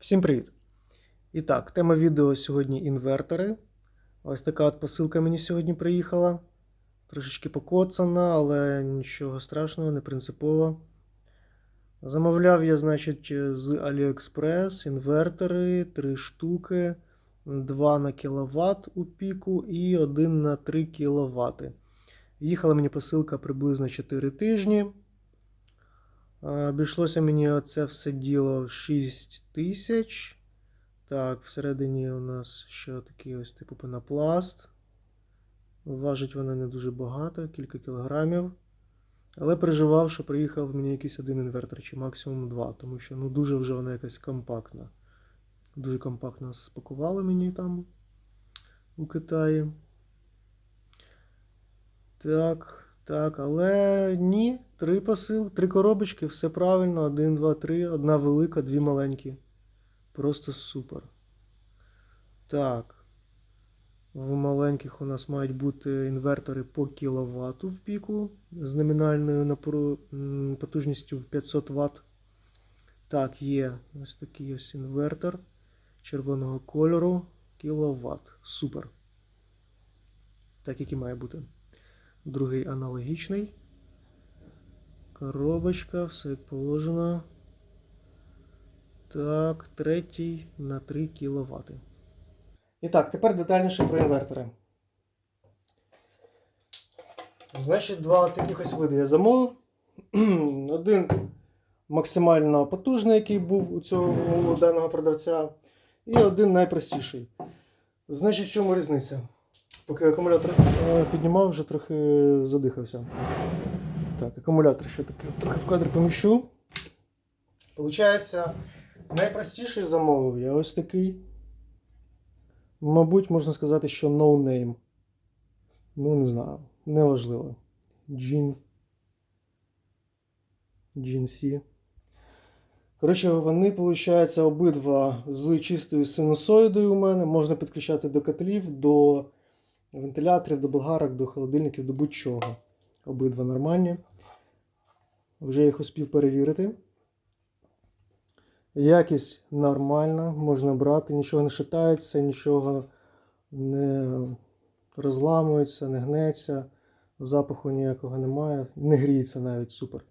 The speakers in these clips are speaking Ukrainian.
Всім привіт! І так, тема відео сьогодні інвертори. Ось така от посилка мені сьогодні приїхала. Трошечки покоцана, але нічого страшного, не принципово. Замовляв я, значить, з AliExpress інвертори 3 штуки, 2 на кВт у піку і 1 на 3 кВт. Їхала мені посилка приблизно 4 тижні. Е, Обійшлося мені оце все діло 6 тисяч. Так, всередині у нас ще такий ось типу пенопласт. Важить вона не дуже багато, кілька кілограмів. Але переживав, що приїхав мені якийсь один інвертор, чи максимум два, тому що ну дуже вже вона якась компактна. Дуже компактно спакували мені там у Китаї. Так, так, але ні, три посил, три коробочки, все правильно. Один, два, три, одна велика, дві маленькі. Просто супер. Так. В маленьких у нас мають бути інвертори по кіловату в піку з номінальною потужністю в 500 Вт. Так, є ось такий ось інвертор червоного кольору. Кіловат. Супер. Так, як і має бути. Другий аналогічний. Коробочка, все положено. Так, третій на 3 кВт. І так, тепер детальніше про інвертори. Значить, два таких ось види я замовив. Один максимально потужний, який був у цього у даного продавця, і один найпростіший. Значить, в чому різниця? Поки акумулятор е, піднімав, вже трохи задихався. Так, акумулятор ще таки трохи в кадр поміщу. Получається, найпростіший замовив я ось такий. Мабуть, можна сказати, що no name. Ну, не знаю, неважливо. Джін. GNC. Коротше, вони, виходить, обидва з чистою синусоїдою у мене. Можна підключати до котлів, до вентиляторів, до болгарок, до холодильників, до будь-чого. Обидва нормальні. Вже їх успів перевірити. Якість нормальна, можна брати, нічого не шатається, нічого не розламується, не гнеться, запаху ніякого немає, не гріється навіть супер.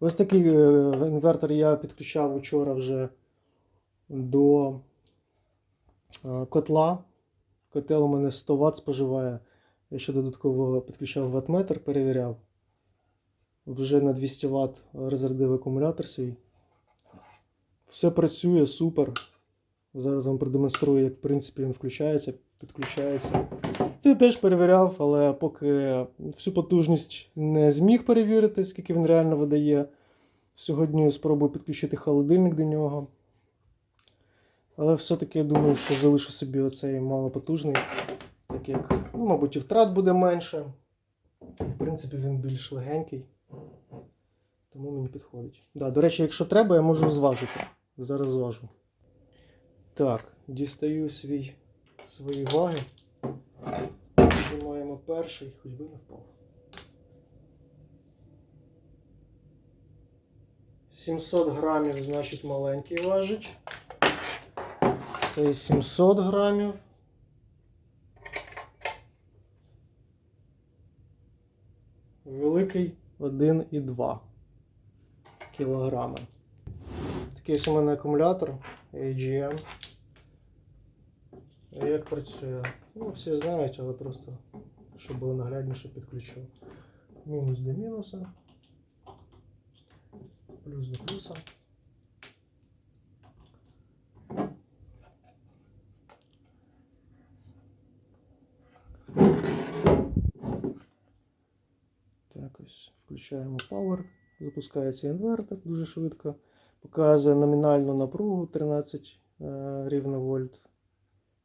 Ось такий е, інвертор я підключав вчора вже до е, котла. Котел у мене 100 Вт споживає. Я ще додатково підключав ваттметр, перевіряв. Вже на 200 Вт розрядив акумулятор свій. Все працює супер. Зараз вам продемонструю, як в принципі він включається, підключається. Це теж перевіряв, але поки всю потужність не зміг перевірити, скільки він реально видає. Сьогодні спробую підключити холодильник до нього. Але все-таки я думаю, що залишу собі оцей малопотужний, так як, ну, мабуть, і втрат буде менше. В принципі, він більш легенький. Тому мені підходить. Да, до речі, якщо треба, я можу зважити. Зараз зважу. Так, дістаю свій, свої ваги. Знімаємо перший, хоч би не впав. 700 грамів, значить, маленький важить. Це 700 грамів. Великий 1,2 кілограми. Такий у мене акумулятор AGM. Як працює? Ну, всі знають, але просто, щоб було наглядніше підключу. Мінус до мінуса. Плюс до плюса. Так, ось включаємо Power. Запускається інвертор дуже швидко. Показує номінальну напругу 13 е, рівно вольт.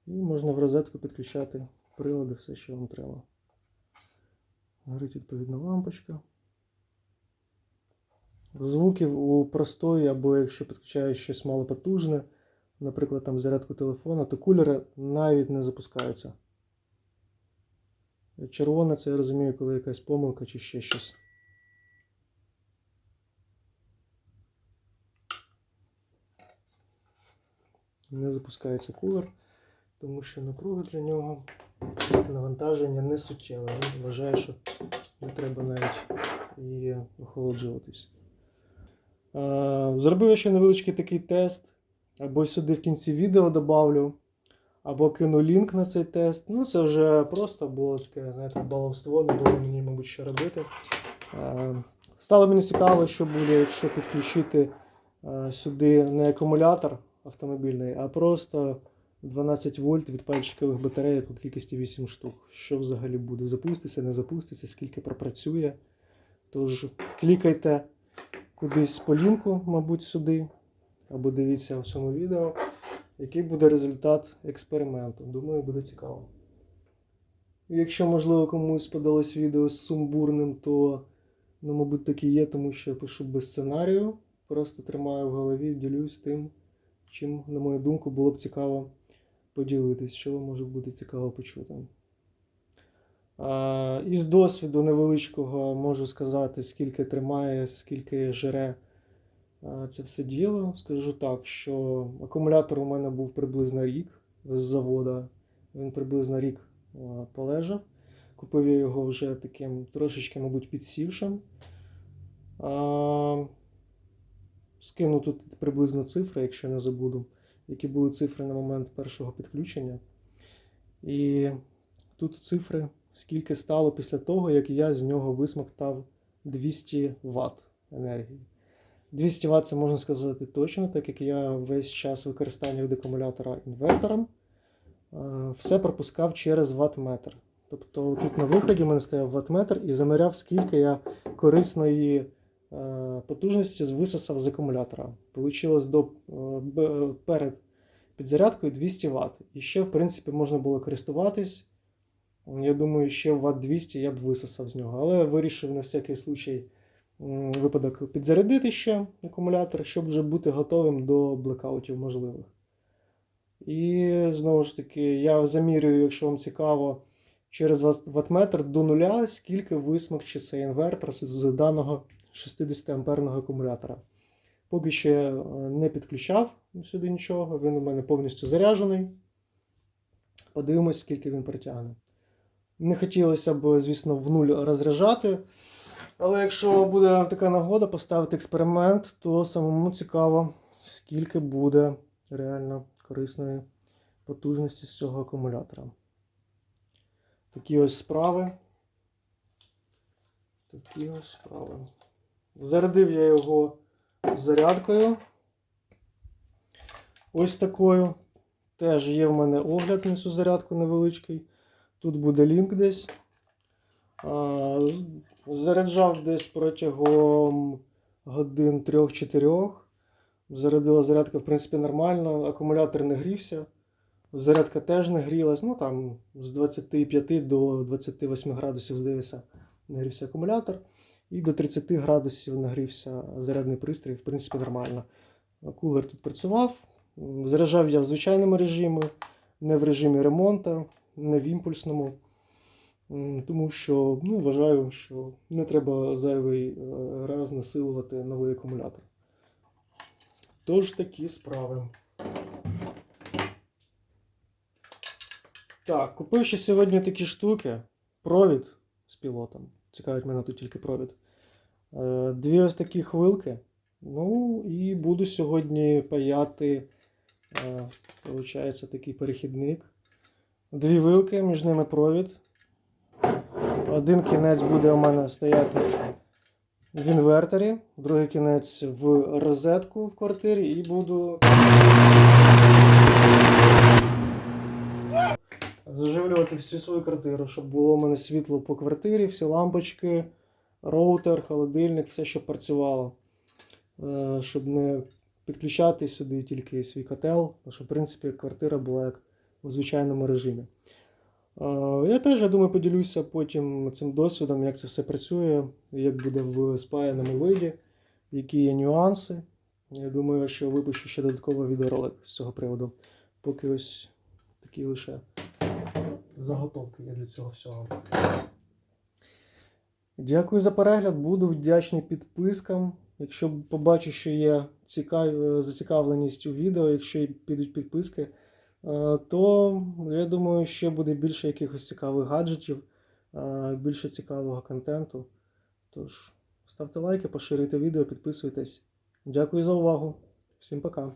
І можна в розетку підключати прилади, все, що вам треба. Горить відповідна лампочка. Звуків у простої, або якщо підключаєш щось малопотужне, наприклад, там зарядку телефона, то кулери навіть не запускаються. Червоне це я розумію, коли якась помилка чи ще щось. Не запускається кулер, тому що напруга для нього навантаження не суттєве. Він вважає, що не треба навіть і охолоджуватись. Зробив я ще невеличкий такий тест, або сюди в кінці відео добавлю, або кину лінк на цей тест. Ну, це вже просто було таке, знаєте, баловство, не було мені, мабуть, що робити. Стало мені цікаво, що буде, якщо підключити сюди не акумулятор автомобільний, а просто 12 вольт від пальчикових батарейок у кількості 8 штук. Що взагалі буде? Запуститься, не запуститься, скільки пропрацює. Тож клікайте кудись по лінку, мабуть, сюди, або дивіться в цьому відео, який буде результат експерименту. Думаю, буде цікаво. Якщо, можливо, комусь сподобалось відео з сумбурним, то, ну, мабуть, так є, тому що я пишу без сценарію. Просто тримаю в голові, ділюсь тим, чим, на мою думку, було б цікаво поділитись, що вам може бути цікаво почути. Із досвіду невеличкого можу сказати, скільки тримає, скільки жере це все діло. Скажу так, що акумулятор у мене був приблизно рік з завода. Він приблизно рік полежав. Купив я його вже таким трошечки, мабуть, підсівшим. Скину тут приблизно цифри, якщо не забуду, які були цифри на момент першого підключення. І тут цифри, скільки стало після того, як я з нього висмоктав 200 Вт енергії. 200 Вт це можна сказати точно, так як я весь час використання від акумулятора інвертором е, все пропускав через ваттметр. Тобто тут на виході в мене стояв ваттметр і заміряв, скільки я корисної потужності висосав з акумулятора. Получилось до, е, перед підзарядкою 200 Вт. І ще, в принципі, можна було користуватись. Я думаю, ще Вт 200 я б висосав з нього. Але вирішив на всякий случай випадок підзарядити ще акумулятор, щоб вже бути готовим до блекаутів можливих. І знову ж таки, я замірюю, якщо вам цікаво, через ват- ваттметр до нуля, скільки висмокче цей інвертор з даного 60 амперного акумулятора. Поки ще е, не підключав сюди нічого, він у мене повністю заряджений. Подивимось, скільки він притягне. Не хотілося б, звісно, в нуль розряджати. Але якщо буде така нагода поставити експеримент, то самому цікаво, скільки буде реально корисної потужності з цього акумулятора. Такі ось справи. Такі ось справи. Зарядив я його зарядкою. Ось такою. Теж є в мене огляд на цю зарядку невеличкий. Тут буде лінк десь. Заряджав десь протягом годин 3-4. Зарядила зарядка, в принципі, нормально. Акумулятор не грівся. Зарядка теж не грілась. Ну там з 25 до 28 градусів, здається, нагрівся акумулятор. І до 30 градусів нагрівся зарядний пристрій, в принципі, нормально. Кулер тут працював. Заряджав я в звичайному режимі, не в режимі ремонту, не в імпульсному. Тому що ну, вважаю, що не треба зайвий е, раз насилувати новий акумулятор. Тож такі справи. Так, купив ще сьогодні такі штуки. Провід з пілотом. Цікавить мене тут тільки провід. Е, Дві ось такі хвилки. Ну і буду сьогодні паяти, е, виходить, такий перехідник. Дві вилки, між ними провід. Один кінець буде у мене стояти в інверторі, другий кінець в розетку в квартирі і буду заживлювати всю свою квартиру, щоб було у мене світло по квартирі, всі лампочки, роутер, холодильник, все, щоб працювало. Е, Щоб не підключати сюди тільки свій котел, тому що, в принципі, квартира була як у звичайному режимі. Е, Я теж, я думаю, поділюся потім цим досвідом, як це все працює, як буде в спаяному виді, які є нюанси. Я думаю, що випущу ще додатковий відеоролик з цього приводу. Поки ось такі лише заготовки є для цього всього. Дякую за перегляд. Буду вдячний підпискам, Якщо побачу, що є цікав... зацікавленість у відео, якщо підуть підписки, е, то я думаю, ще буде більше якихось цікавих гаджетів, е, більше цікавого контенту. Тож, ставте лайки, поширюйте відео, підписуйтесь. Дякую за увагу. Всім пока.